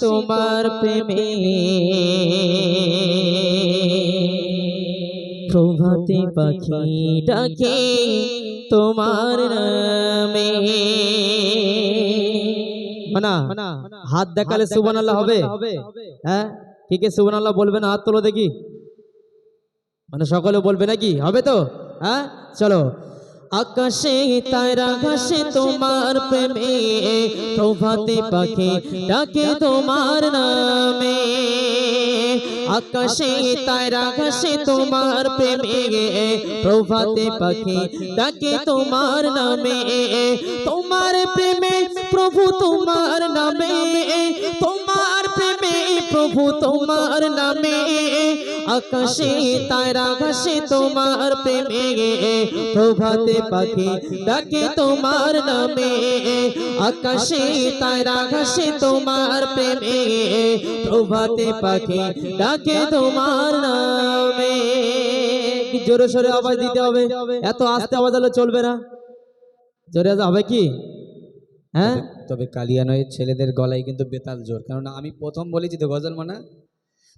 তোমার প্রেমে। প্রভাতে পাখি ডাকে তোমার নামে। মানা হাত দেখালে সুবান আল্লাহ হবে? হ্যাঁ? কে কে সুবান আল্লাহ বলবে না? হাত তোলো দেখি। মানে সকলে বলবে নাকি? হবে তো? হ্যাঁ? চলো। আকাশে তারা ঘাসে তোমার প্রেমে, প্রভাতে পাখি ডাকে তোমার নামে। আকাশে তারা ঘাসে তোমার প্রেমে, প্রভাতে পাখি ডাকে তোমার নামে। তোমার প্রেমে প্রভু তোমার নামে, তোমার প্রেমে প্রভু তোমার নামে, আকাশে তারা ঘাসে তোমার প্রেমে। প্রভাতে পাখি ডাকে তোমার নামে, আকাশে তারা ঘাসে তোমার প্রেমে। প্রভাতে পাখি ডাকে তোমার নামে। জোরে সোরে আওয়াজ দিতে হবে? এত আস্তে আওয়াজ হলে চলবে না। জোরে হবে কি? হ্যাঁ? তবে কালিয়ানয়ের ছেলেদের গলায় কিন্তু বেতাল জোর। কেননা আমি প্রথম বলেছি তো, গজল মানা?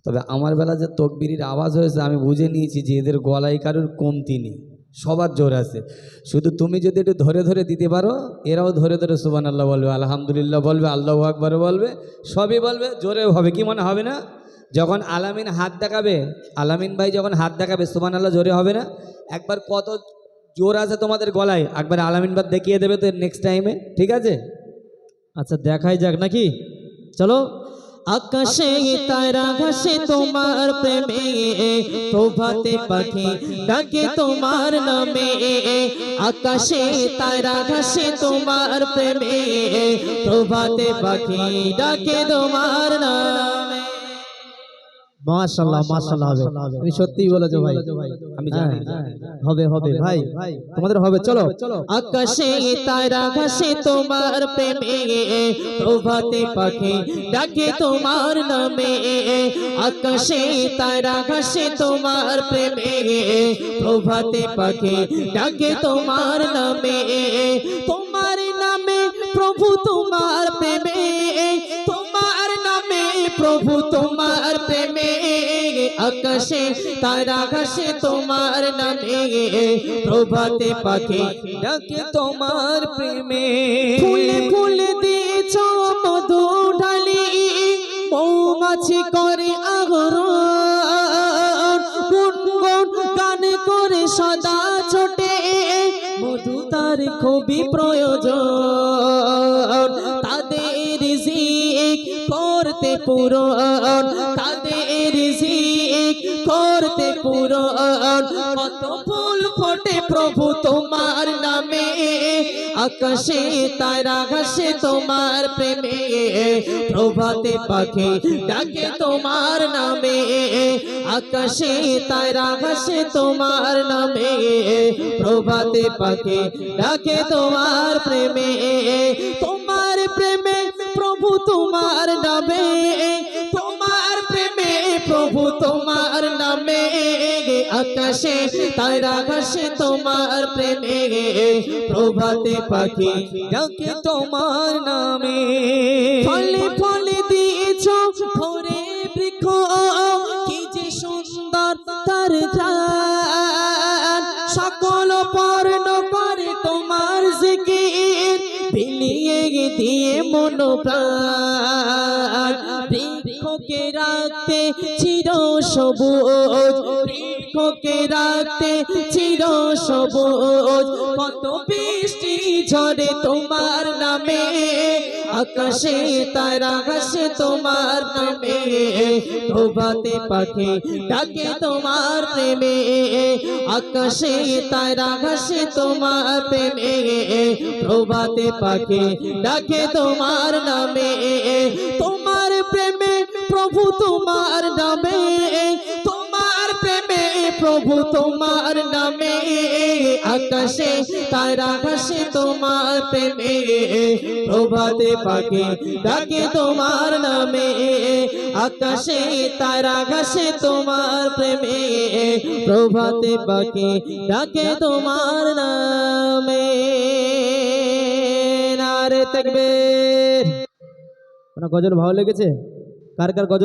তবে আমার বেলা যে তকবিরির আওয়াজ হয়েছে, আমি বুঝে নিয়েছি যে এদের গলায় কারোর কমতি নেই। সবার জোর আছে। শুধু তুমি যদি একটু ধরে ধরে দিতে পারো, এরাও ধরে ধরে সুবান আল্লাহ বলবে, আলহামদুলিল্লাহ বলবে, আল্লাহ আকবর বলবে, সবই বলবে জোরে হবে। কি মনে হবে না? যখন আলামিন হাত দেখাবে, আলামিন ভাই যখন হাত দেখাবে সুবান আল্লাহ জোরে হবে না? একবার কত জোর আছে তোমাদের গলায়? একবার আলামিন বাদ দেখিয়ে দেবে তো নেক্সট টাইমে ঠিক আছে? আচ্ছা দেখাই যাক নাকি? চলো। আকাশে তারা ঘাসে তোমার প্রেমে প্রভাতে পাখি ডাকে তোমার নামে। আকাশে তারা ঘাসে তোমার প্রেমে প্রভাতে পাখি ডাকে তোমার নামে। মাশাল্লাহ মাশাল্লাহ হবে। তুমি সত্যিই বলেছ ভাই। আমি জানি হবে হবে ভাই। তোমাদের হবে চলো। আকাশে তারা ঘাসে তোমার প্রেমে প্রভাতে পাখি ডাকে তোমার নামে। আকাশে তারা ঘাসে তোমার প্রেমে প্রভাতে পাখি ডাকে তোমার নামে। তোমার নামে প্রভু তোমার প্রেমে প্রভু তোমার প্রেমে, আকাশে তারা ঘাসে তোমার নামে, প্রভাতে পাখি ডাকে তোমার প্রেমে। ফুলে ফুলে দিয়েছ মধু ঢালি, মৌমাছি করে আগর গান করে সদা ছোটে। মধু তার খুবই প্রয়োজন করতে পূরণ, তাদের রিজিক করতে পূরণ। কত ফুল ফোটে প্রভু তোমার নামে, আকাশে তারা ঘাসে তোমার প্রেমে। প্রভাতে পাখি ডাকে তোমার নামে, আকাশে তারা ঘাসে তোমার নামে। প্রভাতে পাখি ডাকে তোমার প্রেমে। তোমার নামে, তোমার প্রেমে প্রভু তোমার নামে। আকাশে তারা ঘাসে তোমার প্রেমে প্রভাতে পাখি ডাকে তোমার নামে। ফলে ফলে দিয়েছ ভরে বৃক্ষ বিলিয়ে দিয়ে মনো প্রাণ বৃক্ষকে রাখতে চির সবুজ। বৃক্ষকে রাখতে চির সবুজ, কত বৃষ্টি ঝরে তোমার নামে। আকাশে তারা হাসে তোমার নামে। প্রভাতে পাখি ডাকে তোমার প্রেমে। আকাশে তারা ঘাসে তোমার প্রেমে। প্রভাতে পাখি ডাকে তোমার নামে। তোমার প্রেমে প্রভু তোমার নামে। প্রভু তোমার নামে আকাশে তারা ঘাসে তোমার প্রেমে। প্রভাতে পাখি ডাকে তোমার নামে, আকাশে তারা ঘাসে তোমার প্রেমে। প্রভাতে পাখি ডাকে তোমার নামে নারে তকবীর মানে গজল ভালো লেগেছে? কার কার গজল